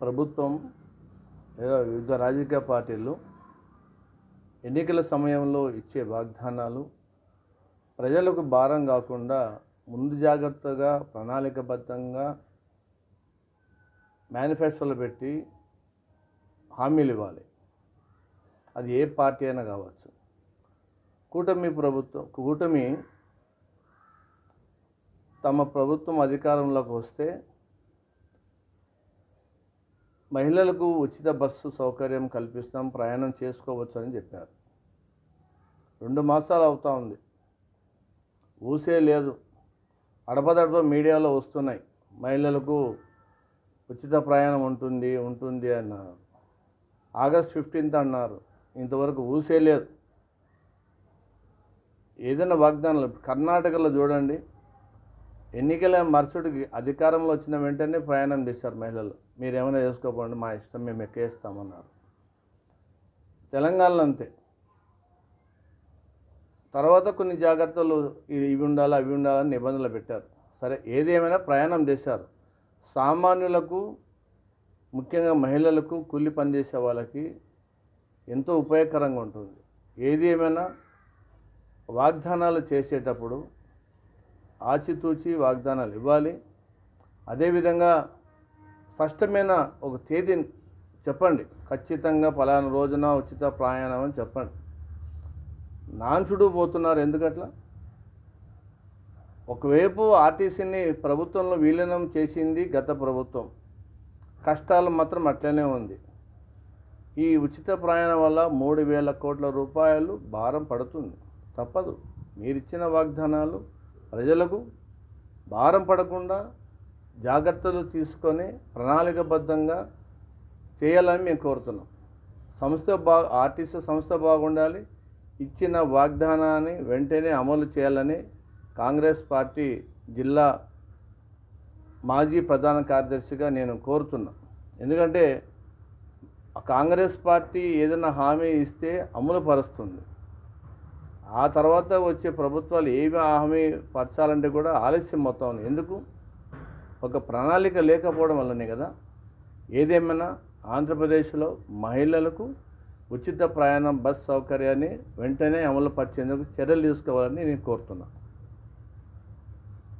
ప్రభుత్వం లేదా వివిధ రాజకీయ పార్టీలు ఎన్నికల సమయంలో ఇచ్చే వాగ్దానాలు ప్రజలకు భారం కాకుండా ముందు జాగ్రత్తగా ప్రణాళికబద్ధంగా మేనిఫెస్టోలు పెట్టి హామీలు ఇవ్వాలి. అది ఏ పార్టీ అయినా కావచ్చు. కూటమి ప్రభుత్వం కూటమి తమ ప్రభుత్వం అధికారంలోకి వస్తే మహిళలకు ఉచిత బస్సు సౌకర్యం కల్పిస్తాం ప్రయాణం చేసుకోవచ్చు అని చెప్పారు. రెండు మాసాలు అవుతా ఉంది. ఊసే లేదు. అడపదడప మీడియాలో వస్తున్నాయి. మహిళలకు ఉచిత ప్రయాణం ఉంటుంది ఉంటుంది అన్నారు. ఆగస్ట్ ఫిఫ్టీన్త్ అన్నారు. ఇంతవరకు ఊసే లేదు. ఏదైనా వాగ్దానాలు కర్ణాటకలో చూడండి. ఎన్నికల మరుసటికి అధికారంలో వచ్చిన వెంటనే ప్రయాణం చేశారు మహిళలు. మీరు ఏమైనా చేసుకోకండి మా ఇష్టం మేము ఎక్కేస్తామన్నారు. తెలంగాణలో అంతే. తర్వాత కొన్ని జాగ్రత్తలు ఇవి ఉండాలి అవి ఉండాలని నిబంధనలు పెట్టారు. సరే ఏది ఏమైనా ప్రయాణం చేశారు. సామాన్యులకు ముఖ్యంగా మహిళలకు కూలి పనిచేసే వాళ్ళకి ఎంతో ఉపయోగకరంగా ఉంటుంది. ఏది ఏమైనా వాగ్దానాలు చేసేటప్పుడు ఆచితూచి వాగ్దానాలు ఇవ్వాలి అదేవిధంగా స్పష్టమైన ఒక తేదీని చెప్పండి. ఖచ్చితంగా పలానా రోజున ఉచిత ప్రయాణం అని చెప్పండి. నాంచుడు పోతున్నారు ఎందుకట్లా? ఒకవైపు ఆర్టీసీని ప్రభుత్వంలో విలీనం చేసింది గత ప్రభుత్వం. కష్టాలు మాత్రం అట్లనే ఉంది. ఈ ఉచిత ప్రయాణం వల్ల మూడు వేల కోట్ల రూపాయలు భారం పడుతుంది. తప్పదు. మీరిచ్చిన వాగ్దానాలు ప్రజలకు భారం పడకుండా జాగ్రత్తలు తీసుకొని ప్రణాళికబద్ధంగా చేయాలని మేము కోరుతున్నాం. సంస్థ బా ఆర్టీసీ సంస్థ బాగుండాలి. ఇచ్చిన వాగ్దానాన్ని వెంటనే అమలు చేయాలని కాంగ్రెస్ పార్టీ జిల్లా మాజీ ప్రధాన కార్యదర్శిగా నేను కోరుతున్నా. ఎందుకంటే కాంగ్రెస్ పార్టీ ఏదైనా హామీ ఇస్తే అమలు పరుస్తుంది. ఆ తర్వాత వచ్చే ప్రభుత్వాలు ఏమి హామీ పరచాలంటే కూడా ఆలస్యం మొత్తం ఉంది. ఎందుకు? ఒక ప్రణాళిక లేకపోవడం వల్లనే కదా. ఏదేమైనా ఆంధ్రప్రదేశ్లో మహిళలకు ఉచిత ప్రయాణం బస్ సౌకర్యాన్ని వెంటనే అమలు పరిచేందుకు చర్యలు తీసుకోవాలని నేను కోరుతున్నాను